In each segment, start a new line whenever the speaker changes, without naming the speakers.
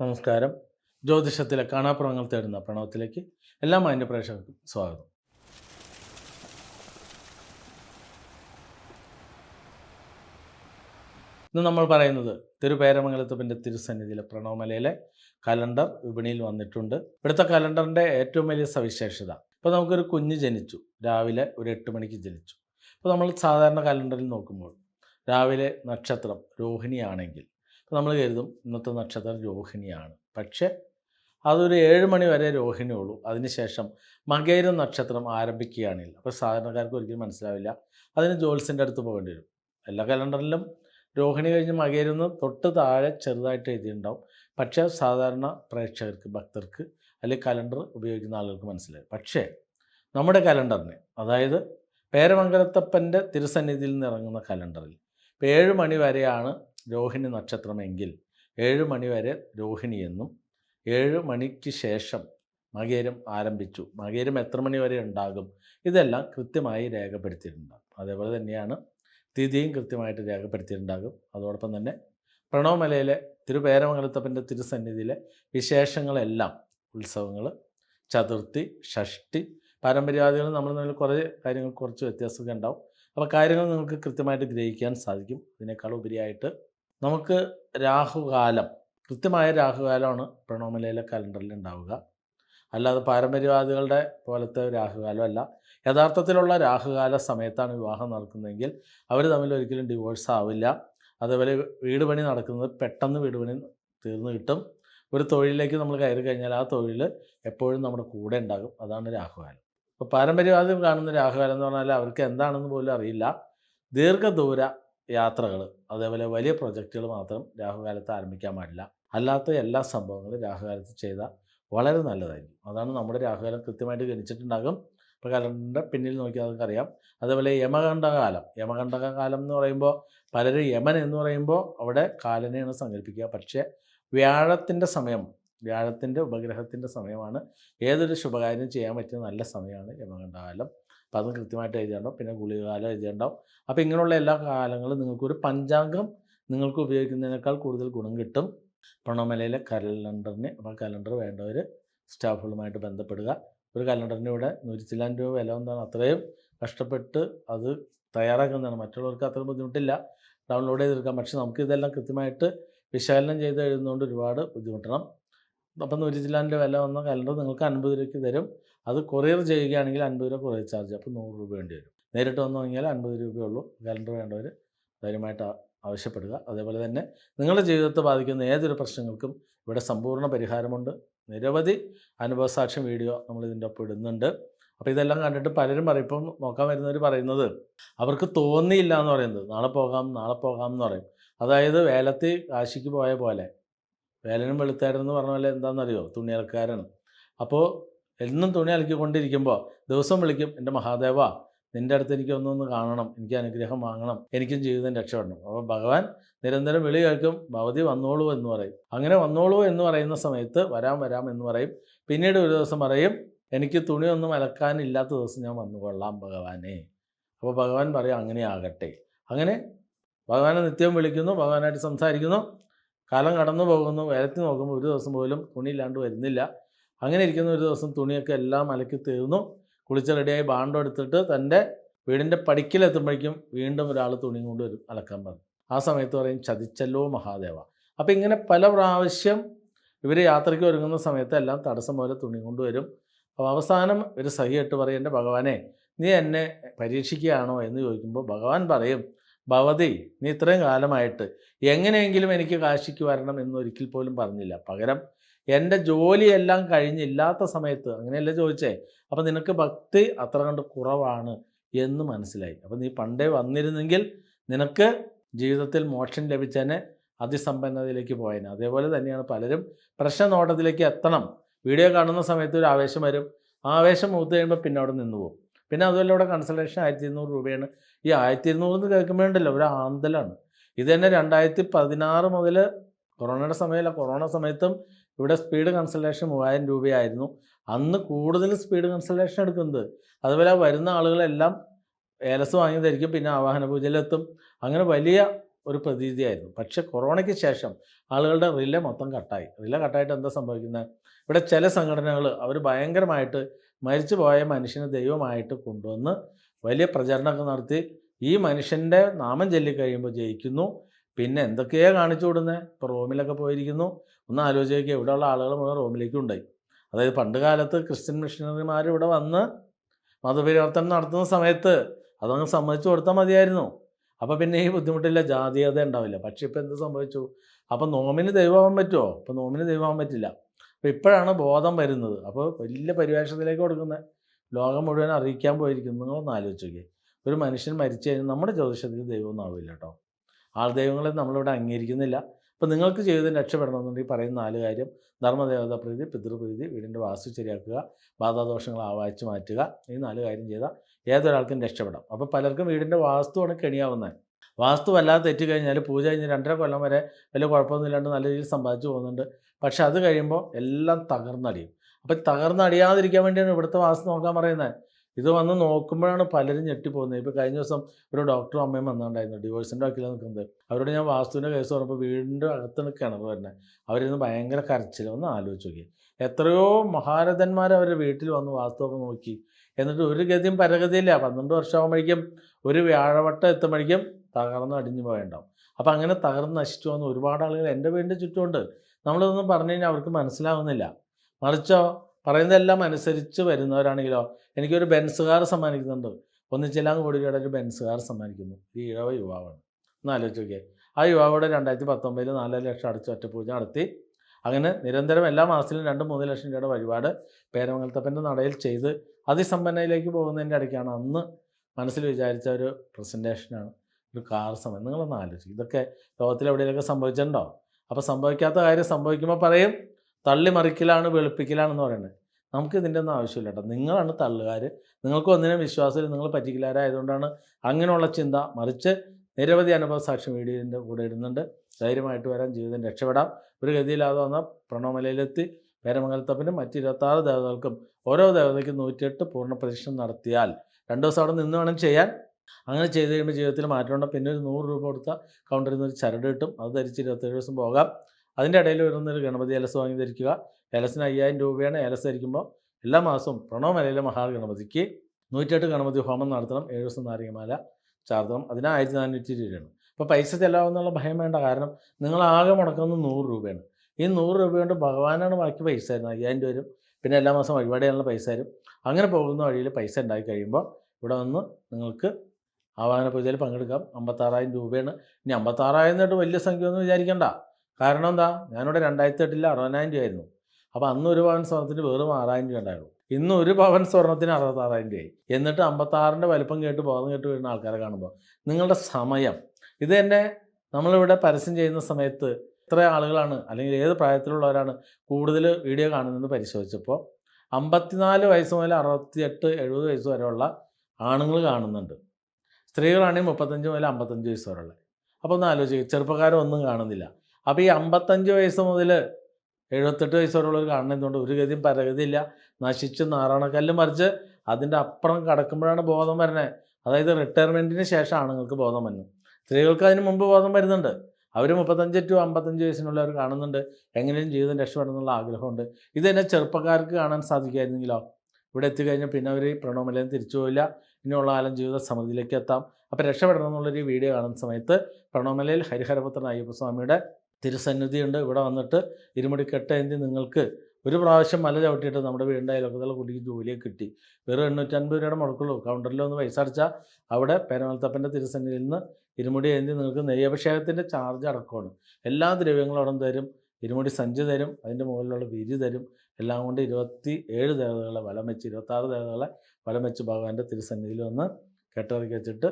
നമസ്കാരം. ജ്യോതിഷത്തിലെ കാണാപ്രവങ്ങൾ തേടുന്ന പ്രണവത്തിലേക്ക് എല്ലാ മാന്യ പ്രേക്ഷകർക്കും സ്വാഗതം. ഇന്ന് നമ്മൾ പറയുന്നത് തിരുപേരമംഗലത്തപ്പന്റെ തിരുസന്നിധിയിലെ പ്രണവമലയിലെ കലണ്ടർ വിപണിയിൽ വന്നിട്ടുണ്ട്. ഇവിടുത്തെ കലണ്ടറിന്റെ ഏറ്റവും വലിയ സവിശേഷത ഇപ്പോൾ നമുക്കൊരു കുഞ്ഞ് ജനിച്ചു രാവിലെ ഒരു എട്ട് മണിക്ക് ജനിച്ചു. അപ്പോൾ നമ്മൾ സാധാരണ കലണ്ടറിൽ നോക്കുമ്പോൾ രാവിലെ നക്ഷത്രം രോഹിണിയാണെങ്കിൽ നമ്മൾ കരുതും ഇന്നത്തെ നക്ഷത്രം രോഹിണിയാണ്. പക്ഷേ അതൊരു ഏഴ് മണി വരെ രോഹിണിയുള്ളൂ അതിനുശേഷം മകേര നക്ഷത്രം ആരംഭിക്കുകയാണെങ്കിൽ അപ്പോൾ സാധാരണക്കാർക്ക് ഒരിക്കലും മനസ്സിലാവില്ല. അതിന് ജോത്സ്യന്റെ അടുത്ത് പോകേണ്ടി വരും. എല്ലാ കലണ്ടറിലും രോഹിണി കഴിഞ്ഞ് മകേരുന്ന് തൊട്ട് താഴെ ചെറുതായിട്ട് എഴുതിയിട്ടുണ്ടാവും. പക്ഷേ സാധാരണ പ്രേക്ഷകർക്ക് ഭക്തർക്ക് അല്ലെങ്കിൽ കലണ്ടർ ഉപയോഗിക്കുന്ന ആളുകൾക്ക് മനസ്സിലായി പക്ഷേ നമ്മുടെ കലണ്ടറിന് അതായത് പേരമംഗലത്തപ്പന്റെ തിരുസന്നിധിയിൽ നിന്ന് ഇറങ്ങുന്ന കലണ്ടറിൽ ഇപ്പോൾ ഏഴ് മണി വരെയാണ് രോഹിണി നക്ഷത്രമെങ്കിൽ ഏഴ് മണിവരെ രോഹിണി എന്നും ഏഴ് മണിക്ക് ശേഷം മകേരം ആരംഭിച്ചു. മകേരം എത്ര മണി വരെ ഉണ്ടാകും? ഇതെല്ലാം കൃത്യമായി രേഖപ്പെടുത്തിയിട്ടുണ്ടാകും അതേപോലെ തന്നെയാണ് തിഥിയും കൃത്യമായിട്ട് രേഖപ്പെടുത്തിയിട്ടുണ്ടാകും. അതോടൊപ്പം തന്നെ പ്രണവമലയിലെ തിരുപേരമംഗലത്തപ്പന്റെ തിരുസന്നിധിയിലെ വിശേഷങ്ങളെല്ലാം ഉത്സവങ്ങൾ ചതുർത്ഥി ഷഷ്ടി പാരമ്പര്യാദികൾ നമ്മൾ തമ്മിൽ കുറേ കാര്യങ്ങൾ കുറച്ച് വ്യത്യാസമൊക്കെ ഉണ്ടാവും. അപ്പോൾ കാര്യങ്ങൾ നിങ്ങൾക്ക് കൃത്യമായിട്ട് ഗ്രഹിക്കാൻ സാധിക്കും. ഇതിനേക്കാൾ ഉപരിയായിട്ട് നമുക്ക് രാഹുകാലം കൃത്യമായ രാഹുകാലമാണ് പ്രണോമലയിലെ കലണ്ടറിൽ ഉണ്ടാവുക. അല്ലാതെ പാരമ്പര്യവാദികളുടെ പോലത്തെ രാഹുകാലമല്ല. യഥാർത്ഥത്തിലുള്ള രാഹുകാല സമയത്താണ് വിവാഹം നടക്കുന്നതെങ്കിൽ അവർ തമ്മിൽ ഒരിക്കലും ഡിവോഴ്സ് ആവില്ല. അതേപോലെ വീട് പണി നടക്കുന്നത് പെട്ടെന്ന് വീട് പണി തീർന്നു കിട്ടും. ഒരു തൊഴിലിലേക്ക് നമ്മൾ കയറി കഴിഞ്ഞാൽ ആ തൊഴിൽ എപ്പോഴും നമ്മുടെ കൂടെ ഉണ്ടാകും. അതാണ് രാഹുകാലം. ഇപ്പോൾ പാരമ്പര്യവാദം കാണുന്ന രാഹുകാലം എന്ന് പറഞ്ഞാൽ അവർക്ക് എന്താണെന്ന് പോലും അറിയില്ല. ദീർഘദൂര യാത്രകൾ അതേപോലെ വലിയ പ്രൊജക്റ്റുകൾ മാത്രം രാഹുകാലത്ത് ആരംഭിക്കാൻ പാടില്ല. അല്ലാത്ത എല്ലാ സംഭവങ്ങളും രാഹുകാലത്ത് ചെയ്താൽ വളരെ നല്ലതായിരിക്കും. അതാണ് നമ്മുടെ രാഹുകാലം കൃത്യമായിട്ട് ഗണിച്ചിട്ടുണ്ടാകും. ഇപ്പോൾ കലണ്ടറിന്റെ പിന്നിൽ നോക്കിയാൽ നമുക്കറിയാം. അതേപോലെ യമകണ്ഠകാലം. യമകണ്ഠക കാലം എന്ന് പറയുമ്പോൾ പലരും യമൻ എന്ന് പറയുമ്പോൾ അവിടെ കാലനെയാണ് സങ്കല്പിക്കുക പക്ഷേ വ്യാഴത്തിന്റെ സമയം വ്യാഴത്തിന്റെ ഉപഗ്രഹത്തിന്റെ സമയമാണ് ഏതൊരു ശുഭകാര്യം ചെയ്യാൻ പറ്റുന്ന നല്ല സമയമാണ് യമകണ്ഠകാലം. അപ്പോൾ അതും കൃത്യമായിട്ട് എഴുതിയിട്ടുണ്ടാവും. പിന്നെ ഗുളികകാലം എഴുതിയിട്ടുണ്ടാവും. അപ്പോൾ ഇങ്ങനെയുള്ള എല്ലാ കാലങ്ങളും നിങ്ങൾക്കൊരു പഞ്ചാംഗം നിങ്ങൾക്ക് ഉപയോഗിക്കുന്നതിനേക്കാൾ കൂടുതൽ ഗുണം കിട്ടും. പ്രണമലയിലെ കലണ്ടറിന് അപ്പോൾ കലണ്ടർ വേണ്ടവർ സ്റ്റാഫുകളുമായിട്ട് ബന്ധപ്പെടുക. ഒരു കലണ്ടറിന്റെ ഇവിടെ രൂപ വില എന്താണ് അത്രയും കഷ്ടപ്പെട്ട് അത് തയ്യാറാക്കുന്നതാണ്. മറ്റുള്ളവർക്ക് അത്ര ബുദ്ധിമുട്ടില്ല. ഡൗൺലോഡ് ചെയ്തെടുക്കാം. പക്ഷേ നമുക്ക് ഇതെല്ലാം കൃത്യമായിട്ട് വിശകലനം ചെയ്ത് എഴുതുന്നതുകൊണ്ട് ഒരുപാട് ബുദ്ധിമുട്ടണം. അപ്പം നൂറ്റി ചില്ലാന്റെ വില വന്ന കലണ്ടർ നിങ്ങൾക്ക് അൻപത് രൂപയ്ക്ക് തരും. അത് കൊറിയർ ചെയ്യുകയാണെങ്കിൽ അൻപത് രൂപ കൊറിയർ ചാർജ് അപ്പോൾ നൂറ് രൂപ വേണ്ടി വരും. നേരിട്ട് വന്നു കഴിഞ്ഞാൽ അൻപത് രൂപയേ ഉള്ളൂ കലണ്ടർ വേണ്ടവർ ധൈര്യമായിട്ട് ആവശ്യപ്പെടുക. അതേപോലെ തന്നെ നിങ്ങളുടെ ജീവിതത്തെ ബാധിക്കുന്ന ഏതൊരു പ്രശ്നങ്ങൾക്കും ഇവിടെ സമ്പൂർണ പരിഹാരമുണ്ട്. നിരവധി അനുഭവസാക്ഷ്യം വീഡിയോ നമ്മൾ ഇതിന്റെ ഒപ്പം ഇടുന്നുണ്ട്. അപ്പോൾ ഇതെല്ലാം കണ്ടിട്ട് പലരും പറയും ഇപ്പം നോക്കാൻ വരുന്നവർ പറയുന്നത് അവർക്ക് തോന്നിയില്ല എന്ന് പറയുന്നത്. നാളെ പോകാം നാളെ പോകാം എന്ന് പറയും. അതായത് വേലത്തി കാശിക്ക് പോയ പോലെ. വേലനും വെളുത്തായിരുന്നു പറഞ്ഞ പോലെ എന്താണെന്നറിയോ? തുണി അലക്കാരാണ് അപ്പോൾ എന്നും തുണി അലക്കിക്കൊണ്ടിരിക്കുമ്പോൾ ദിവസം വിളിക്കും എന്റെ മഹാദേവ നിന്റെ അടുത്ത് എനിക്ക് ഒന്നൊന്ന് കാണണം എനിക്ക് അനുഗ്രഹം വാങ്ങണം എനിക്കും ജീവിതം രക്ഷപ്പെടണം. അപ്പോൾ ഭഗവാൻ നിരന്തരം വിളി കേൾക്കും ഭവതി വന്നോളൂ എന്ന് പറയും. അങ്ങനെ വന്നോളൂ എന്ന് പറയുന്ന സമയത്ത് വരാം വരാം എന്ന് പറയും. പിന്നീട് ഒരു ദിവസം പറയും എനിക്ക് തുണിയൊന്നും അലക്കാനില്ലാത്ത ദിവസം ഞാൻ വന്നുകൊള്ളാം ഭഗവാനെ. അപ്പോൾ ഭഗവാൻ പറയും അങ്ങനെ ആകട്ടെ. അങ്ങനെ ഭഗവാനെ നിത്യം വിളിക്കുന്നു ഭഗവാനായിട്ട് സംസാരിക്കുന്നു. കാലം കടന്നു പോകുന്നു വേലത്തിൽ നോക്കുമ്പോൾ ഒരു ദിവസം പോലും തുണിയില്ലാണ്ട് വരുന്നില്ല. അങ്ങനെ ഇരിക്കുന്ന ഒരു ദിവസം തുണിയൊക്കെ എല്ലാം അലക്കി തീർന്നു. കുളിച്ച് റെഡിയായി ബാണ്ടോ എടുത്തിട്ട് തന്റെ വീടിന്റെ പടിക്കലെത്തുമ്പോഴേക്കും വീണ്ടും ഒരാൾ തുണി കൊണ്ട് വരും അലക്കാൻ പറഞ്ഞു. ആ സമയത്ത് പറയും ചതിച്ചല്ലോ മഹാദേവ. അപ്പോൾ ഇങ്ങനെ പല പ്രാവശ്യം ഇവർ യാത്രയ്ക്ക് ഒരുങ്ങുന്ന സമയത്ത് എല്ലാം തടസ്സം പോലെ തുണി കൊണ്ടുവരും അപ്പോൾ അവസാനം ഒരു സഹിയിട്ട് പറയും എന്റെ ഭഗവാനെ നീ എന്നെ പരീക്ഷിക്കുകയാണോ? എന്ന് ചോദിക്കുമ്പോൾ ഭഗവാൻ പറയും ഭവതി നീ ഇത്രയും കാലമായിട്ട് എങ്ങനെയെങ്കിലും എനിക്ക് കാശിക്ക് വരണം എന്നൊരിക്കൽ പോലും പറഞ്ഞില്ല. പകരം എന്റെ ജോലിയെല്ലാം കഴിഞ്ഞില്ലാത്ത സമയത്ത് അങ്ങനെയല്ലേ ചോദിച്ചേ? അപ്പം നിനക്ക് ഭക്തി അത്ര കണ്ട് കുറവാണ് എന്ന് മനസ്സിലായി. അപ്പം നീ പണ്ടേ വന്നിരുന്നെങ്കിൽ നിനക്ക് ജീവിതത്തിൽ മോക്ഷം ലഭിച്ചതിനെ അതിസമ്പന്നതയിലേക്ക് പോയതിന് അതേപോലെ തന്നെയാണ് പലരും പ്രശ്നനോട്ടത്തിലേക്ക് എത്തണം. വീഡിയോ കാണുന്ന സമയത്ത് ഒരു ആവേശം വരും. ആവേശം മൂത്ത് കഴിയുമ്പോൾ പിന്നെ അവിടെ നിന്ന് പോകും. പിന്നെ അതുപോലെ ഇവിടെ കൺസൾട്ടേഷൻ ആയിരത്തി ഇരുന്നൂറ് രൂപയാണ്. ഈ ആയിരത്തി ഇരുന്നൂറ് എന്ന് കേൾക്കുമ്പോഴുണ്ടല്ലോ ഒരു ആന്തലാണ്. ഇത് തന്നെ രണ്ടായിരത്തി പതിനാറ് മുതൽ കൊറോണയുടെ സമയമല്ല കൊറോണ സമയത്തും ഇവിടെ സ്പീഡ് കൺസൾട്ടേഷൻ മൂവായിരം രൂപയായിരുന്നു. അന്ന് കൂടുതൽ സ്പീഡ് കൺസൾട്ടേഷൻ എടുക്കുന്നത്. അതുപോലെ വരുന്ന ആളുകളെല്ലാം ഏലസ് വാങ്ങിയതായിരിക്കും പിന്നെ ആവാഹന പൂജയിലെത്തും. അങ്ങനെ വലിയ ഒരു പ്രതീതിയായിരുന്നു. പക്ഷെ കൊറോണയ്ക്ക് ശേഷം ആളുകളുടെ റില മൊത്തം കട്ടായി. റില കട്ടായിട്ട് എന്താ സംഭവിക്കുന്നത് ഇവിടെ ചില സംഘടനകൾ അവർ ഭയങ്കരമായിട്ട് മരിച്ചു പോയ മനുഷ്യനെ ദൈവമായിട്ട് കൊണ്ടുവന്ന് വലിയ പ്രചരണമൊക്കെ നടത്തി. ഈ മനുഷ്യന്റെ നാമം ചൊല്ലിക്കഴിയുമ്പോൾ ജയിക്കുന്നു. പിന്നെ എന്തൊക്കെയാണ് കാണിച്ചു കൊടുക്കുന്നത് ഇപ്പോൾ റോമിലൊക്കെ പോയിരിക്കുന്നു. ഒന്ന് ആലോചിച്ച് ഇവിടെ ഇവിടെയുള്ള ആളുകൾ മുഴുവൻ റോമിലേക്കും ഉണ്ടായി അതായത് പണ്ട് കാലത്ത് ക്രിസ്ത്യൻ മിഷണറിമാർ ഇവിടെ വന്ന് മതപരിവർത്തനം നടത്തുന്ന സമയത്ത് അതങ്ങ് സമ്മതിച്ചു കൊടുത്താൽ മതിയായിരുന്നു. അപ്പോൾ പിന്നെ ഈ ബുദ്ധിമുട്ടില്ല ജാതീയത ഉണ്ടാവില്ല. പക്ഷേ ഇപ്പോൾ എന്ത് സംഭവിച്ചു? അപ്പോൾ നോമിന് ദൈവമാവാൻ പറ്റുമോ അപ്പോൾ നോമിന് ദൈവമാവാൻ പറ്റില്ല. അപ്പോൾ ഇപ്പോഴാണ് ബോധം വരുന്നത്. അപ്പോൾ വലിയ പരിവേഷത്തിലേക്ക് കൊടുക്കുന്നത്. ലോകം മുഴുവൻ അറിയിക്കാൻ പോയിരിക്കുന്നു. നിങ്ങളൊന്ന് ആലോചിച്ച് നോക്കിയേ ഒരു മനുഷ്യൻ മരിച്ചു കഴിഞ്ഞാൽ നമ്മുടെ ജ്യോതിഷത്തിൽ ദൈവമൊന്നും ആവില്ല കേട്ടോ. ആൾ ദൈവങ്ങളെ നമ്മളിവിടെ അംഗീകരിക്കുന്നില്ല. അപ്പോൾ നിങ്ങൾക്ക് ജീവിതം രക്ഷപ്പെടണമെന്നുണ്ടെങ്കിൽ പറയുന്ന നാല് കാര്യം. ധർമ്മദേവത പ്രീതി പിതൃപ്രീതി വീടിന്റെ വാസ്തു ശരിയാക്കുക ബാധാദോഷങ്ങൾ ആവാഹിച്ച് മാറ്റുക ഈ നാല് കാര്യം ചെയ്താൽ ഏതൊരാൾക്കും രക്ഷപ്പെടാം. അപ്പോൾ പലർക്കും വീടിന്റെ വാസ്തുവാണ് കെണിയാവുന്നത്. വാസ്തു വല്ലാതെ തെറ്റി കഴിഞ്ഞാൽ പൂജ കഴിഞ്ഞ് രണ്ടര കൊല്ലം വരെ വലിയ കുഴപ്പമൊന്നുമില്ലാണ്ട് നല്ല രീതിയിൽ സമ്പാദിച്ചു പോകുന്നുണ്ട്. പക്ഷേ അത് കഴിയുമ്പോൾ എല്ലാം തകർന്നടിയും. അപ്പോൾ തകർന്നടിയാതിരിക്കാൻ വേണ്ടിയാണ് ഇവിടുത്തെ വാസ്തു നോക്കാൻ പറയുന്നത്. ഇത് വന്ന് നോക്കുമ്പോഴാണ് പലരും ഞെട്ടിപ്പോകുന്നത്. ഇപ്പോൾ കഴിഞ്ഞ ദിവസം ഒരു ഡോക്ടറും അമ്മയും വന്നിട്ടുണ്ടായിരുന്നു ഡിവോഴ്സിന്റെ വക്കീലാണ് നിൽക്കുന്നത് അവരോട് ഞാൻ വാസ്തുവിന്റെ കേസ് പറഞ്ഞപ്പോൾ വീടിന്റെ അകത്ത് കിണർ വരുന്നത് അവരിന്ന് ഭയങ്കര കരച്ചിൽ ഒന്ന് ആലോചിച്ച് നോക്കി എത്രയോ മഹാരഥന്മാർ അവരുടെ വീട്ടിൽ വന്ന് വാസ്തുവൊക്കെ നോക്കി. എന്നിട്ട് ഒരു ഗതിയും പരഗതിയില്ല. പന്ത്രണ്ട് വർഷമാകുമ്പോഴേക്കും ഒരു വ്യാഴവട്ടം എത്തുമ്പോഴേക്കും തകർന്ന് അടിഞ്ഞു പോയുണ്ടാവും. അപ്പം അങ്ങനെ തകർന്ന് നശിച്ചു വന്ന ഒരുപാട് ആളുകൾ എന്റെ വീടിന്റെ ചുറ്റുമുണ്ട്. നമ്മളിതൊന്നും പറഞ്ഞു കഴിഞ്ഞാൽ അവർക്ക് മനസ്സിലാവുന്നില്ല. മറിച്ചോ പറയുന്നതെല്ലാം അനുസരിച്ച് വരുന്നവരാണെങ്കിലോ എനിക്കൊരു ബെൻസ് കാർ സമ്മാനിക്കുന്നുണ്ട്. ഒന്നിച്ചെല്ലാം കോടി ഒരു ബെൻസ് കാർ സമ്മാനിക്കുന്നു. ഈ ഇഴവ യുവാവാണ്. ഒന്ന് ആലോചിച്ച് നോക്കിയേ. ആ യുവാവോടെ രണ്ടായിരത്തി പത്തൊമ്പതിൽ നാലര ലക്ഷം അടച്ച് ഒറ്റപ്പൂജ നടത്തി. അങ്ങനെ നിരന്തരം എല്ലാ മാസത്തിലും രണ്ട് മൂന്ന് ലക്ഷം രൂപയുടെ വഴിപാട് പേരമംഗലത്തപ്പന്റെ നടയിൽ ചെയ്ത് അതിസമ്പന്നയിലേക്ക് പോകുന്നതിന്റെ ഇടയ്ക്കാണ് അന്ന് മനസ്സിൽ വിചാരിച്ച ഒരു പ്രസന്റേഷനാണ്. ഒരു കാർ സമയം നിങ്ങളൊന്ന് ആലോചിക്കും. ഇതൊക്കെ ലോകത്തിൽ എവിടെയെങ്കിലൊക്കെ സംഭവിച്ചിട്ടുണ്ടോ അപ്പോൾ സംഭവിക്കാത്ത കാര്യം സംഭവിക്കുമ്പോൾ പറയും. തള്ളി മറിക്കലാണ് വെളുപ്പിക്കലാണെന്ന് പറയുന്നത്. നമുക്ക് ഇതിന്റെ ഒന്നും ആവശ്യമില്ല കേട്ടോ. നിങ്ങളാണ് തള്ളുകാർ നിങ്ങൾക്ക് ഒന്നിനും വിശ്വാസമില്ല. നിങ്ങൾ പറ്റിക്കില്ലാരായതുകൊണ്ടാണ് അങ്ങനെയുള്ള ചിന്ത മറിച്ച് നിരവധി അനുഭവ സാക്ഷി വീഡിയോന്റെ കൂടെ ഇടുന്നുണ്ട്. ധൈര്യമായിട്ട് വരാൻ ജീവിതം രക്ഷപ്പെടാം. ഒരു ഗതിയില്ലാതെ വന്ന പ്രണവമലയിലെത്തി പേരമംഗലത്തപ്പനും മറ്റ് ഇരുപത്താറ് ദേവതകൾക്കും ഓരോ ദേവതയ്ക്കും നൂറ്റിയെട്ട് പൂർണ പ്രദക്ഷിണം നടത്തിയാൽ രണ്ട് ദിവസം അവിടെ നിന്ന് വേണം ചെയ്യാൻ. അങ്ങനെ ചെയ്ത് കഴിയുമ്പോൾ ജീവിതത്തിൽ മാറ്റമുണ്ട്. പിന്നെ ഒരു നൂറ് രൂപ കൊടുത്ത കൗണ്ടറിൽ നിന്ന് ഒരു ചരട് കിട്ടും. അത് ധരിച്ച് ഇരുപത്തേഴ് ദിവസം പോകാം. അതിന്റെ ഇടയിൽ വരുന്നൊരു ഗണപതി ഏലസ് വാങ്ങി ധരിക്കുക ഏലസിന് അയ്യായിരം രൂപയാണ്. ഏലസ് ധരിക്കുമ്പോൾ എല്ലാ മാസവും പ്രണവമലയിലെ മഹാഗണപതിക്ക് നൂറ്റിയെട്ട് ഗണപതി ഹോമം നടത്തണം. ഏഴ് ദിവസം നാരികമാല ചാർത്തണം അതിന് ആയിരത്തി നാനൂറ്റി രൂപയാണ്. അപ്പോൾ പൈസ ചെലവാകുന്നുള്ള ഭയം വേണ്ട. കാരണം നിങ്ങൾ ആകെ മുടക്കുന്നത് നൂറ് രൂപയാണ്. ഈ നൂറ് രൂപ കൊണ്ട് ഭഗവാനാണ് ബാക്കി പൈസ തരുന്നത്. അയ്യായിരം രൂപ വരും. പിന്നെ എല്ലാ മാസം ചെയ്യാനുള്ള പൈസ തരും. അങ്ങനെ പോകുന്ന വഴിയിൽ പൈസ ഉണ്ടാക്കി കഴിയുമ്പോൾ ഇവിടെ വന്ന് നിങ്ങൾക്ക് ആവാഹന പൂജയിൽ പങ്കെടുക്കാം. അമ്പത്താറായിരം രൂപയാണ്. ഇനി അമ്പത്താറായിരം എന്നിട്ട് വലിയ സംഖ്യ ഒന്നും വിചാരിക്കണ്ട. കാരണം എന്താ? ഞാനിവിടെ രണ്ടായിരത്തി എട്ടിൽ അറുപതിനായിരം രൂപയായിരുന്നു അപ്പോൾ അന്ന് ഒരു പവൻ സ്വർണത്തിന് വെറും ആറായിരം രൂപ ഉണ്ടായിരുന്നു. ഇന്ന് ഒരു പവൻ സ്വർണത്തിന് അറുപത്താറായിരം രൂപയായി. എന്നിട്ട് അമ്പത്താറിന്റെ വലിപ്പം കേട്ട് ബോധം കേട്ട് വരുന്ന ആൾക്കാരെ കാണുമ്പോൾ നിങ്ങളുടെ സമയം. ഇത് തന്നെ നമ്മളിവിടെ പരസ്യം ചെയ്യുന്ന സമയത്ത് എത്ര ആളുകളാണ് അല്ലെങ്കിൽ ഏത് പ്രായത്തിലുള്ളവരാണ് കൂടുതൽ വീഡിയോ കാണുന്നതെന്ന് പരിശോധിച്ചപ്പോൾ അമ്പത്തിനാല് വയസ്സ് മുതൽ അറുപത്തിയെട്ട് എഴുപത് വയസ്സ് വരെയുള്ള ആണുങ്ങൾ കാണുന്നുണ്ട്. സ്ത്രീകളാണെങ്കിൽ മുപ്പത്തഞ്ച് മുതൽ അമ്പത്തഞ്ച് വയസ്സ് വരെയുള്ള. അപ്പോൾ ഒന്ന് ആലോചിക്കുക ചെറുപ്പക്കാരൊന്നും കാണുന്നില്ല. അപ്പോൾ ഈ അമ്പത്തഞ്ച് വയസ്സ് മുതൽ എഴുപത്തെട്ട് വയസ്സ് വരെയുള്ളവർ കാണുന്നതുകൊണ്ട് ഒരു ഗതിയും പരഗതിയില്ല. നശിച്ച് നാറാണക്കല്ല് മറിച്ച് അതിന്റെ അപ്പുറം കടക്കുമ്പോഴാണ് ബോധം വരുന്നത്. അതായത് റിട്ടയർമെന്റിന് ശേഷം ആണുങ്ങൾക്ക് ബോധം വരുന്നത്. സ്ത്രീകൾക്ക് അതിന് മുമ്പ് ബോധം വരുന്നുണ്ട്. അവർ മുപ്പത്തഞ്ച് ടു അമ്പത്തഞ്ച് വയസ്സിനുള്ളവർ കാണുന്നുണ്ട്. എങ്ങനെയും ജീവിതം രക്ഷപ്പെടണമെന്നുള്ള ആഗ്രഹമുണ്ട്. ഇത് തന്നെ ചെറുപ്പക്കാർക്ക് കാണാൻ സാധിക്കുമായിരുന്നെങ്കിലോ? ഇവിടെ എത്തിക്കഴിഞ്ഞാൽ പിന്നെ അവർ പ്രണോമലയം തിരിച്ചു പോയില്ല ഇനിയുള്ള കാലം ജീവിത സമൃദ്ധിയിലേക്ക് എത്താം. അപ്പോൾ രക്ഷപ്പെടണം എന്നുള്ളൊരു വീഡിയോ കാണുന്ന സമയത്ത് പ്രണവമലയിൽ ഹരിഹരപുത്രൻ അയ്യപ്പസ്വാമിയുടെ തിരുസന്നിധിയുണ്ട്. ഇവിടെ വന്നിട്ട് ഇരുമുടിക്കെട്ട് എന്തി നിങ്ങൾക്ക് ഒരു പ്രാവശ്യം മല ചവിട്ടിയിട്ട് നമ്മുടെ വീടിന്റെ അയൽവക്കത്തുള്ള കുട്ടിക്ക് ജോലിയൊക്കെ കിട്ടി. വെറും എണ്ണൂറ്റൻപത് രൂപയുടെ മുടക്കുള്ളൂ. കൗണ്ടറിൽ ഒന്ന് പൈസ അടച്ചാൽ അവിടെ പേരമലത്തപ്പന്റെ തിരുസന്നിധിയിൽ നിന്ന് ഇരുമുടി ഏന്തി നിങ്ങൾക്ക് നെയ്യഭിഷേകത്തിന്റെ ചാർജ് അടക്കമാണ്. എല്ലാ ദ്രവ്യങ്ങളും അവിടെ തരും. ഇരുമുടി സഞ്ചി തരും. അതിന്റെ മുകളിലുള്ള വിരി തരും. എല്ലാം കൊണ്ട് ഇരുപത്തി ഏഴ് ദേവതകളെ വലം വെച്ച് ഇരുപത്താറ് ദേവതകളെ വലം വെച്ച് ഭഗവാന്റെ തിരുസന്നിധിയിൽ വന്ന് കെട്ടിറക്കി വെച്ചിട്ട്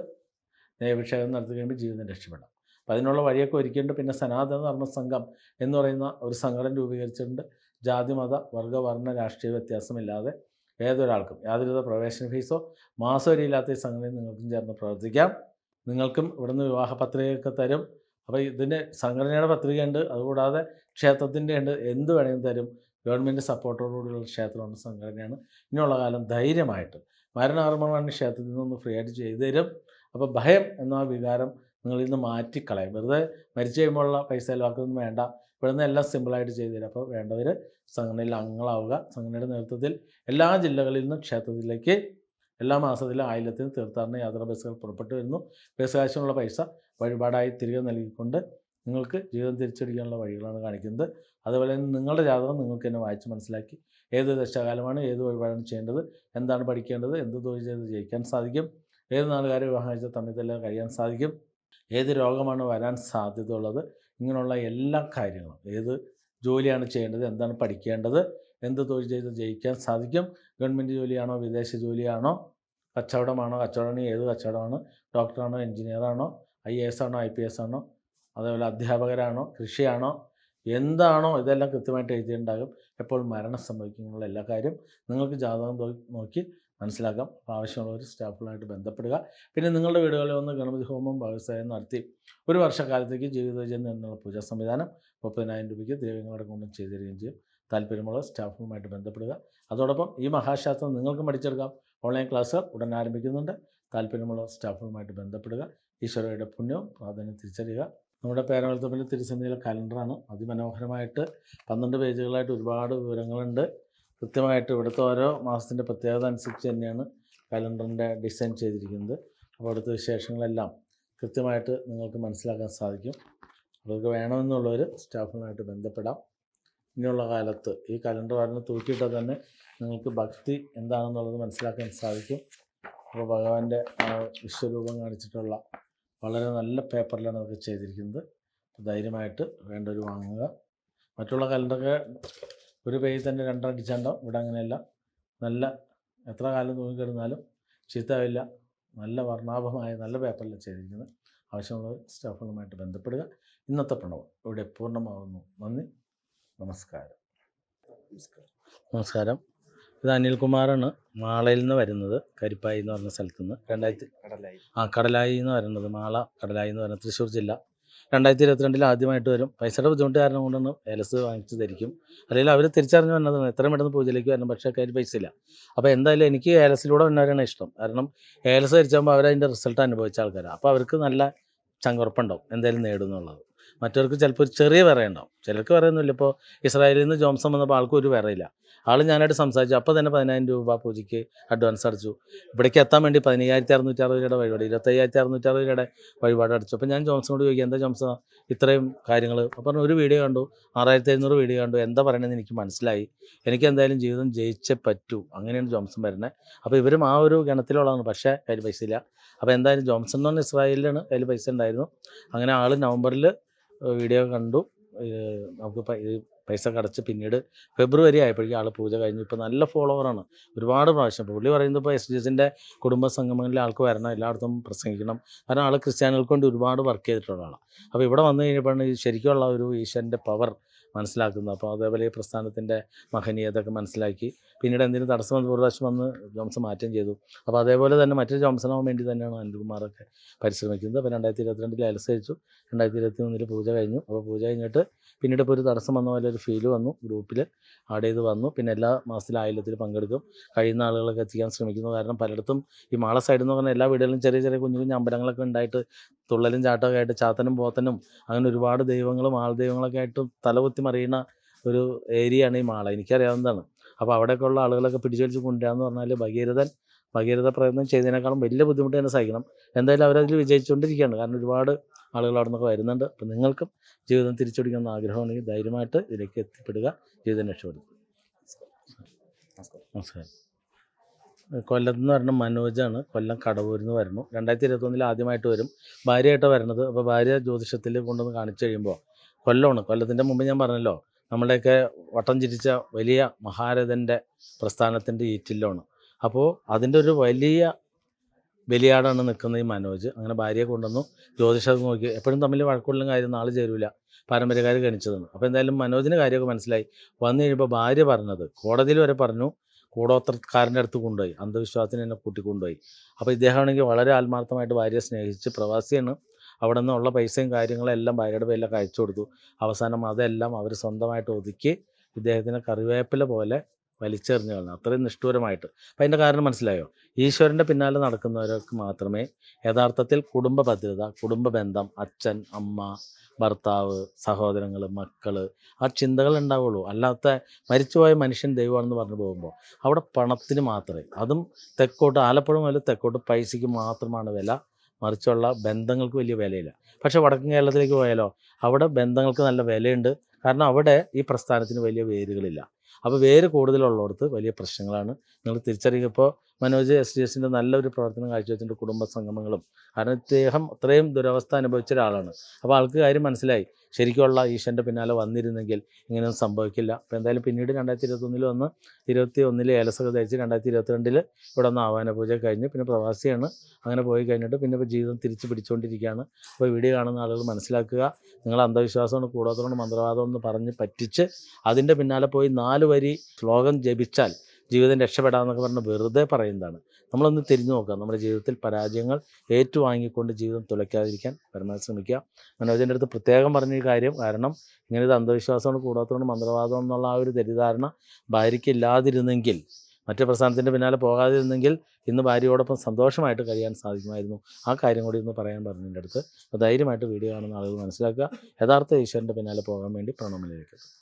നെയ്യഭിഷേകം നടത്തി കഴിയുമ്പോൾ ജീവിതം രക്ഷപ്പെടാം. അപ്പം അതിനുള്ള വഴിയൊക്കെ ഒരുക്കിയിട്ടുണ്ട്. പിന്നെ സനാതന ധർമ്മ സംഘം എന്ന് പറയുന്ന ഒരു സംഘടന രൂപീകരിച്ചിട്ടുണ്ട്. ജാതി മത വർഗ രാഷ്ട്രീയ വ്യത്യാസമില്ലാതെ ഏതൊരാൾക്കും യാതൊരുവിധ പ്രവേശന ഫീസോ മാസവരിയില്ലാത്ത ഈ സംഘടനയിൽ നിങ്ങൾക്കും ചേർന്ന് പ്രവർത്തിക്കാം. നിങ്ങൾക്കും ഇവിടുന്ന് വിവാഹ പത്രികയൊക്കെ തരും. അപ്പോൾ ഇതിന്റെ സംഘടനയുടെ പത്രികയുണ്ട്. അതുകൂടാതെ ക്ഷേത്രത്തിന്റെ ഉണ്ട്. എന്ത് വേണമെങ്കിലും തരും. ഗവൺമെന്റ് സപ്പോർട്ടോടുകൂടിയുള്ള ക്ഷേത്രമാണ് സംഘടനയാണ്. ഇനിയുള്ള കാലം ധൈര്യമായിട്ട് മരണകർമ്മമാണ് ക്ഷേത്രത്തിൽ നിന്നൊന്ന് ഫ്രീ ആയിട്ട് ചെയ്തു തരും അപ്പോൾ ഭയം എന്ന വികാരം നിങ്ങൾ നിന്ന് മാറ്റിക്കളയും. വെറുതെ മരിച്ചു കഴിയുമ്പോഴുള്ള പൈസ ചിലവാക്കൊന്നും വേണ്ട. ഇവിടുന്ന് എല്ലാം സിമ്പിളായിട്ട് ചെയ്തു തരാം. അപ്പോൾ വേണ്ടവർ സംഘടനയിൽ അംഗങ്ങളാവുക. സംഘടനയുടെ നേതൃത്വത്തിൽ എല്ലാ ജില്ലകളിൽ നിന്നും ക്ഷേത്രത്തിലേക്ക് എല്ലാ മാസത്തിലും ആയിരത്തിന് തീർത്ഥാടന യാത്രാ ബസ്സുകൾ പുറപ്പെട്ടു വരുന്നു. ബസ് കാശിനുള്ള പൈസ വഴിപാടായി തിരികെ നൽകിക്കൊണ്ട് നിങ്ങൾക്ക് ജീവിതം തിരിച്ചടിക്കാനുള്ള വഴികളാണ് കാണിക്കുന്നത്. അതുപോലെ തന്നെ നിങ്ങളുടെ ജാതകം നിങ്ങൾക്ക് തന്നെ വായിച്ച് മനസ്സിലാക്കി ഏത് ദശകാലമാണ് ഏത് വഴിപാടാണ് ചെയ്യേണ്ടത് എന്താണ് പഠിക്കേണ്ടത് എന്ത് തൊഴിൽ ചെയ്ത് ജയിക്കാൻ സാധിക്കും ഏത് നാളുകാരെ വിവാഹം കഴിച്ചാൽ തമ്മിൽ തന്നെ കഴിയാൻ സാധിക്കും ഏത് രോഗമാണ് വരാൻ സാധ്യതയുള്ളത് ഇങ്ങനെയുള്ള എല്ലാ കാര്യങ്ങളും. ഏത് ജോലിയാണ് ചെയ്യേണ്ടത് എന്താണ് പഠിക്കേണ്ടത് എന്ത് തൊഴിൽ ചെയ്ത് ജയിക്കാൻ സാധിക്കും ഗവൺമെന്റ് ജോലിയാണോ വിദേശ ജോലിയാണോ കച്ചവടമാണോ കച്ചവടമാണെങ്കിൽ ഏത് കച്ചവടമാണ് ഡോക്ടറാണോ എഞ്ചിനീയറാണോ ഐ എ എസ് ആണോ ഐ പി എസ് ആണോ അതേപോലെ അധ്യാപകരാണോ കൃഷിയാണോ എന്താണോ ഇതെല്ലാം കൃത്യമായിട്ട് എഴുതിയിട്ടുണ്ടാകും. എപ്പോൾ മരണം സംഭവിക്കുന്നുള്ള എല്ലാ കാര്യം നിങ്ങൾക്ക് ജാതകം നോക്കി മനസ്സിലാക്കാം. അപ്പോൾ ആവശ്യമുള്ളവർ സ്റ്റാഫുകളായിട്ട് ബന്ധപ്പെടുക. പിന്നെ നിങ്ങളുടെ വീടുകളിൽ ഒന്ന് ഗണപതി ഹോമം വ്യവസായം നടത്തി ഒരു വർഷക്കാലത്തേക്ക് ജീവിതജന്യം എന്നുള്ള പൂജാ സംവിധാനം മുപ്പതിനായിരം രൂപയ്ക്ക് ദൈവങ്ങളുടെ കൊണ്ടും ചെയ്തു തരികയും ചെയ്യും. താല്പര്യമുള്ള സ്റ്റാഫുമായിട്ട് ബന്ധപ്പെടുക. അതോടൊപ്പം ഈ മഹാശാസ്ത്രം നിങ്ങൾക്കും പഠിച്ചെടുക്കാം. ഓൺലൈൻ ക്ലാസ് ഉടൻ ആരംഭിക്കുന്നുണ്ട്. താല്പര്യമുള്ള സ്റ്റാഫുകളുമായിട്ട് ബന്ധപ്പെടുക. ഈശ്വരയുടെ പുണ്യവും പ്രാധാന്യം തിരിച്ചറിയുക. നമ്മുടെ പേരവളത്തപ്പിൽ തിരുസന്നിയിലെ കലണ്ടറാണ്. അതിമനോഹരമായിട്ട് പന്ത്രണ്ട് പേജുകളായിട്ട് ഒരുപാട് വിവരങ്ങളുണ്ട്. കൃത്യമായിട്ട് ഇവിടുത്തെ ഓരോ മാസത്തിന്റെ പ്രത്യേകത അനുസരിച്ച് തന്നെയാണ് കലണ്ടറിന്റെ ഡിസൈൻ ചെയ്തിരിക്കുന്നത്. അപ്പോൾ അവിടുത്തെ വിശേഷങ്ങളെല്ലാം കൃത്യമായിട്ട് നിങ്ങൾക്ക് മനസ്സിലാക്കാൻ സാധിക്കും. അതൊക്കെ വേണമെന്നുള്ളവർ സ്റ്റാഫുമായിട്ട് ബന്ധപ്പെടാം. ഇനിയുള്ള കാലത്ത് ഈ കലണ്ടർ വാരന് തൂക്കിയിട്ടാൽ തന്നെ നിങ്ങൾക്ക് ഭക്തി എന്താണെന്നുള്ളത് മനസ്സിലാക്കാൻ സാധിക്കും. അപ്പോൾ ഭഗവാന്റെ വിശ്വരൂപം കാണിച്ചിട്ടുള്ള വളരെ നല്ല പേപ്പറിലാണ് അതൊക്കെ ചെയ്തിരിക്കുന്നത്. ധൈര്യമായിട്ട് വേണ്ടവർ വാങ്ങുക. മറ്റുള്ള കലണ്ടറൊക്കെ ഒരു പേജിൽ തന്നെ രണ്ടടിച്ചുണ്ടാവും ഇവിടെ അങ്ങനെയല്ല. നല്ല എത്ര കാലം തൂങ്ങിക്കിടന്നാലും ചീത്തയില്ല നല്ല വർണാഭമായ നല്ല പേപ്പറിലാണ് ചെയ്തിരിക്കുന്നത്. ആവശ്യമുള്ള സ്റ്റാഫുകളുമായിട്ട് ബന്ധപ്പെടുക. ഇന്നത്തെ പ്രണവം ഇവിടെ പൂർണമാകുന്നു നന്ദി. നമസ്കാരം. നമസ്കാരം. ഇത് അനിൽകുമാറാണ് മാളയിൽ നിന്ന് വരുന്നത്. കരിപ്പായി എന്ന് പറഞ്ഞ സ്ഥലത്ത് നിന്ന് രണ്ടായിരത്തി
കടലായി.
ആ കടലായി എന്ന് പറയുന്നത് മാള കടലായി എന്ന് പറയുന്നത് തൃശ്ശൂർ ജില്ല. രണ്ടായിരത്തി ഇരുപത്തിരണ്ടിൽ ആദ്യമായിട്ട് വരും. പൈസയുടെ ബുദ്ധിമുട്ട് കാരണം കൊണ്ടാണ് ഏലസ് വാങ്ങിച്ച് ധരിക്കും അല്ലെങ്കിൽ അവർ തിരിച്ചറിഞ്ഞു വന്നതാണ് എത്രയും പെട്ടെന്ന് പൂജയിലേക്ക് വരണം. പക്ഷേ കയ്യിൽ പൈസ ഇല്ല അപ്പോൾ എന്തായാലും എനിക്ക് ഏലസിലൂടെ വന്നവരാണ് ഇഷ്ടം. കാരണം ഏലസ് ധരിച്ചാകുമ്പോൾ അവരതിന്റെ റിസൾട്ട് അനുഭവിച്ച ആൾക്കാരാണ് അപ്പോൾ അവർക്ക് നല്ല ചങ്കുറപ്പുണ്ടാവും. എന്തായാലും നേടും എന്നുള്ളത് മറ്റവർക്ക് ചിലപ്പോൾ ഒരു ചെറിയ വിറ ഉണ്ടാവും. ചിലർക്ക് വിറയൊന്നുമില്ല. ഇപ്പോൾ ഇസ്രായേലിൽ നിന്ന് ജോംസൺ വന്നപ്പോൾ ആൾക്കും ഒരു വിറയില്ല. ആൾ ഞാനായിട്ട് സംസാരിച്ചു. അപ്പോൾ തന്നെ പതിനായിരം രൂപ പൂജയ്ക്ക് അഡ്വാൻസ് അടച്ചു. ഇവിടേക്ക് എത്താൻ വേണ്ടി പതിനയ്യായിരത്തി അറുന്നൂറ്റി അറുപത് രൂപയുടെ വഴിപാട് ഇരുപത്തയ്യായിരത്തി അറുന്നൂറ്റി അറുപത് രൂപയുടെ വഴിപാട് അടച്ചു. അപ്പോൾ ഞാൻ ജോംസണോട് ചോദിക്കുക എന്താ ജോംസൺ ഇത്രയും കാര്യങ്ങൾ? അപ്പോൾ പറഞ്ഞു ഒരു വീഡിയോ കണ്ടു. ആറായിരത്തി എഴുന്നൂറ് വീഡിയോ കണ്ടു. എന്താ പറയണമെന്ന് എനിക്ക് മനസ്സിലായി. എനിക്ക് എന്തായാലും ജീവിതം ജയിച്ചേ പറ്റൂ. അങ്ങനെയാണ് ജോംസൺ വരുന്നത് അപ്പോൾ ഇവരും ആ ഒരു ഗണത്തിലുള്ളതാണ്. പക്ഷേ കയ്യിൽ പൈസ ഇല്ല അപ്പോൾ എന്തായാലും ജോംസൺ എന്ന് പറഞ്ഞ ഇസ്രായേലിലാണ് കയ്യിൽ പൈസ ഉണ്ടായിരുന്നു. അങ്ങനെ ആൾ നവംബറിൽ വീഡിയോ കണ്ടു. നമുക്ക് ഈ പൈസ കടച്ച് പിന്നീട് ഫെബ്രുവരി ആയപ്പോഴേക്കും ആൾ പൂജ കഴിഞ്ഞു. ഇപ്പോൾ നല്ല ഫോളോവറാണ് ഒരുപാട് പ്രാവശ്യം. പുള്ളി പറയുന്നത് ഇപ്പോൾ എസ് ഡി എസിന്റെ കുടുംബ സംഗമങ്ങളിൽ ആൾക്ക് വരണം എല്ലായിടത്തും പ്രസംഗിക്കണം. കാരണം ആൾ ക്രിസ്ത്യാനികൾക്ക് വേണ്ടി ഒരുപാട് വർക്ക് ചെയ്തിട്ടുള്ള ആളാണ്. അപ്പോൾ ഇവിടെ വന്നു കഴിഞ്ഞപ്പോഴാണ് ഈ ശരിക്കുള്ള ഒരു ഈശ്വരന്റെ പവർ മനസ്സിലാക്കുന്നത്. അപ്പോൾ അതേപോലെ ഈ പ്രസ്ഥാനത്തിന്റെ മഹനീയതൊക്കെ മനസ്സിലാക്കി പിന്നീട് എന്തെങ്കിലും തടസ്സം വന്ന് പ്രാവശ്യം വന്ന് ജോംസൺ മാറ്റം ചെയ്തു. അപ്പോൾ അതേപോലെ തന്നെ മറ്റൊരു ജോംസണാവാൻ വേണ്ടി തന്നെയാണ് അനിൽകുമാറൊക്കെ പരിശ്രമിക്കുന്നത്. അപ്പോൾ രണ്ടായിരത്തി ഇരുപത്തിരണ്ടിൽ അലസരിച്ചു. രണ്ടായിരത്തി ഇരുപത്തി മൂന്നിൽ പൂജ കഴിഞ്ഞു. അപ്പോൾ പൂജ കഴിഞ്ഞിട്ട് പിന്നീട് ഇപ്പോൾ ഒരു തടസ്സം വന്ന പോലെ ഒരു ഫീൽ വന്നു ഗ്രൂപ്പിൽ ആഡ് ചെയ്ത് വന്നു. പിന്നെ എല്ലാ മാസത്തിലും ആയില്ലത്തിൽ പങ്കെടുക്കും. കഴിയുന്ന ആളുകളൊക്കെ എത്തിക്കാൻ ശ്രമിക്കുന്നു. കാരണം പലയിടത്തും ഈ മാള സൈഡ് എന്ന് പറഞ്ഞാൽ എല്ലാ വീടുകളിലും ചെറിയ ചെറിയ കുഞ്ഞു കുഞ്ഞു അമ്പലങ്ങളൊക്കെ ഉണ്ടായിട്ട് തുള്ളലും ചാട്ടമൊക്കെ ആയിട്ട് ചാത്തനും പോത്തനും അങ്ങനെ ഒരുപാട് ദൈവങ്ങളും ആൾ ദൈവങ്ങളൊക്കെ ആയിട്ട് തലകുത്തി മറിയുന്ന ഒരു ഏരിയയാണ് ഈ മാള. എനിക്കറിയാവുന്നതാണ്. അപ്പോൾ അവിടെയൊക്കെ ഉള്ള ആളുകളൊക്കെ പിടിച്ചു വലിച്ച് കൊണ്ടുവരാന്ന് പറഞ്ഞാൽ ഭഗീരഥൻ ഭഗീരഥ പ്രയത്നം ചെയ്തതിനേക്കാളും വലിയ ബുദ്ധിമുട്ട് തന്നെ സഹിക്കണം. എന്തായാലും അവരതിൽ വിജയിച്ചുകൊണ്ടിരിക്കുകയാണ്. കാരണം ഒരുപാട് ആളുകൾ അവിടെ നിന്നൊക്കെ വരുന്നുണ്ട്. അപ്പം നിങ്ങൾക്കും ജീവിതം തിരിച്ചുപിടിക്കുന്ന ആഗ്രഹമുണ്ടെങ്കിൽ ധൈര്യമായിട്ട് ഇതിലേക്ക് എത്തിപ്പെടുക. ജീവിതം രക്ഷപ്പെടുത്തുക നമസ്കാരം. കൊല്ലത്ത് നിന്ന് വരണം മനോജാണ് കൊല്ലം കടവൂരിൽ നിന്ന് വരുന്നു രണ്ടായിരത്തി ഇരുപത്തൊന്നിൽ ആദ്യമായിട്ട് വരും. ഭാര്യയായിട്ട് വരുന്നത്. അപ്പോൾ ഭാര്യ ജ്യോതിഷത്തിൽ കൊണ്ടുവന്ന് കാണിച്ചു കഴിയുമ്പോൾ കൊല്ലമാണ് കൊല്ലത്തിന്റെ മുമ്പ് ഞാൻ പറഞ്ഞല്ലോ നമ്മുടെയൊക്കെ വട്ടം ചിരിച്ച വലിയ മഹാരഥന്റെ പ്രസ്ഥാനത്തിന്റെ ഈറ്റില്ലാണ്. അപ്പോൾ അതിന്റെ ഒരു വലിയ ബലിയാടാണ് നിൽക്കുന്നത് ഈ മനോജ്. അങ്ങനെ ഭാര്യയെ കൊണ്ടുവന്നു. ജ്യോതിഷം നോക്കി. എപ്പോഴും തമ്മിൽ വഴക്കുള്ള കാര്യം നാൾ ചേരൂല. പാരമ്പര്യക്കാർ ഗണിച്ചതാണ് അപ്പോൾ എന്തായാലും മനോജിന്റെ കാര്യമൊക്കെ മനസ്സിലായി. വന്നു കഴിയുമ്പോൾ ഭാര്യ പറഞ്ഞത് കോടതിയിൽ വരെ പറഞ്ഞു. കൂടോത്രക്കാരന്റെ അടുത്ത് കൊണ്ടുപോയി. അന്ധവിശ്വാസത്തിന് എന്നെ കൂട്ടിക്കൊണ്ടുപോയി. അപ്പോൾ ഇദ്ദേഹമാണെങ്കിൽ വളരെ ആത്മാർത്ഥമായിട്ട് ഭാര്യയെ സ്നേഹിച്ച് പ്രവാസിയാണ്. അവിടെ നിന്നുള്ള പൈസയും കാര്യങ്ങളെല്ലാം ഭാര്യയുടെ പേരിലൊക്കെ അയച്ചു കൊടുത്തു. അവസാനം അതെല്ലാം അവർ സ്വന്തമായിട്ട് ഒതുക്കി ഇദ്ദേഹത്തിന് കറിവേപ്പില പോലെ വലിച്ചെറിഞ്ഞ് കളഞ്ഞു. അത്രയും നിഷ്ഠൂരമായിട്ട്. അപ്പം അതിന്റെ കാരണം മനസ്സിലായോ? ഈശ്വരന്റെ പിന്നാലെ നടക്കുന്നവർക്ക് മാത്രമേ യഥാർത്ഥത്തിൽ കുടുംബ ഭദ്രത കുടുംബ ബന്ധം അച്ഛൻ അമ്മ ഭർത്താവ് സഹോദരങ്ങൾ മക്കൾ ആ ചിന്തകൾ ഉണ്ടാവുള്ളൂ. അല്ലാത്ത മരിച്ചുപോയ മനുഷ്യൻ ദൈവമാണെന്ന് പറഞ്ഞു പോകുമ്പോൾ അവിടെ പണത്തിന് മാത്രമേ അതും തെക്കോട്ട് ആലപ്പുഴ മുതൽ തെക്കോട്ട് പൈസയ്ക്ക് മാത്രമാണ് വില. മറിച്ചുള്ള ബന്ധങ്ങൾക്ക് വലിയ വിലയില്ല. പക്ഷേ വടക്കൻ കേരളത്തിലേക്ക് പോയാലോ അവിടെ ബന്ധങ്ങൾക്ക് നല്ല വിലയുണ്ട്. കാരണം അവിടെ ഈ പ്രസ്ഥാനത്തിന് വലിയ വേരുകളില്ല. അപ്പോൾ വേര് കൂടുതലുള്ളിടത്ത് വലിയ പ്രശ്നങ്ങളാണ്. നിങ്ങൾ തിരിച്ചറിയുക ഇപ്പോൾ മനോജ് എസ് ഡി എസിന്റെ നല്ലൊരു പ്രവർത്തനം കാഴ്ചവെച്ചിട്ടുണ്ട് കുടുംബ സംഗമങ്ങളും കാരണം ഇദ്ദേഹം അത്രയും ദുരവസ്ഥ അനുഭവിച്ച ഒരാളാണ്. അപ്പോൾ ആൾക്ക് കാര്യം മനസ്സിലായി. ശരിക്കുള്ള ഈശ്വരന്റെ പിന്നാലെ വന്നിരുന്നെങ്കിൽ ഇങ്ങനെയൊന്നും സംഭവിക്കില്ല. അപ്പോൾ എന്തായാലും പിന്നീട് രണ്ടായിരത്തി ഇരുപത്തൊന്നിൽ വന്ന് ഇരുപത്തി ഒന്നിൽ ഏലസൊക്കെ ധരിച്ച് രണ്ടായിരത്തി ഇരുപത്തിരണ്ടിൽ ഇവിടെ ഒന്ന് ആവാന പൂജ കഴിഞ്ഞ്. പിന്നെ പ്രവാസിയാണ്. അങ്ങനെ പോയി കഴിഞ്ഞിട്ട് പിന്നെ ഇപ്പോൾ ജീവിതം തിരിച്ചു പിടിച്ചുകൊണ്ടിരിക്കുകയാണ്. അപ്പോൾ വീഡിയോ കാണുന്ന ആളുകൾ മനസ്സിലാക്കുക. നിങ്ങൾ അന്ധവിശ്വാസമാണ് കൂടാത്തതുകൊണ്ട് മന്ത്രവാദം എന്ന് പറഞ്ഞ് പറ്റിച്ച് അതിന്റെ പിന്നാലെ പോയി നാല് വരി ശ്ലോകം ജപിച്ചാൽ ജീവിതം രക്ഷപ്പെടാമെന്നൊക്കെ പറഞ്ഞ് വെറുതെ പറയുന്നതാണ്. നമ്മളൊന്ന് തിരിഞ്ഞു നോക്കാം നമ്മുടെ ജീവിതത്തിൽ പരാജയങ്ങൾ ഏറ്റുവാങ്ങിക്കൊണ്ട് ജീവിതം തുലയ്ക്കാതിരിക്കാൻ പരമാവധി ശ്രമിക്കുക. മനോജന്റെ അടുത്ത് പ്രത്യേകം പറഞ്ഞ ഈ കാര്യം കാരണം ഇങ്ങനെ ഇത് അന്ധവിശ്വാസമാണ് കൂടാത്തതുകൊണ്ട് മന്ത്രവാദം എന്നുള്ള ആ ഒരു തെറ്റിദ്ധാരണ ഭാര്യയ്ക്കില്ലാതിരുന്നെങ്കിൽ മറ്റു പ്രസ്ഥാനത്തിന്റെ പിന്നാലെ പോകാതിരുന്നെങ്കിൽ ഇന്ന് ഭാര്യയോടൊപ്പം സന്തോഷമായിട്ട് കഴിയാൻ സാധിക്കുമായിരുന്നു. ആ കാര്യം കൂടി ഒന്ന് പറയാൻ പറഞ്ഞതിന്റെ അടുത്ത്. ധൈര്യമായിട്ട് വീഡിയോ കാണുന്ന ആളുകൾ മനസ്സിലാക്കുക. യഥാർത്ഥ ഈശ്വരന്റെ പിന്നാലെ പോകാൻ വേണ്ടി പ്രണമിലേക്ക്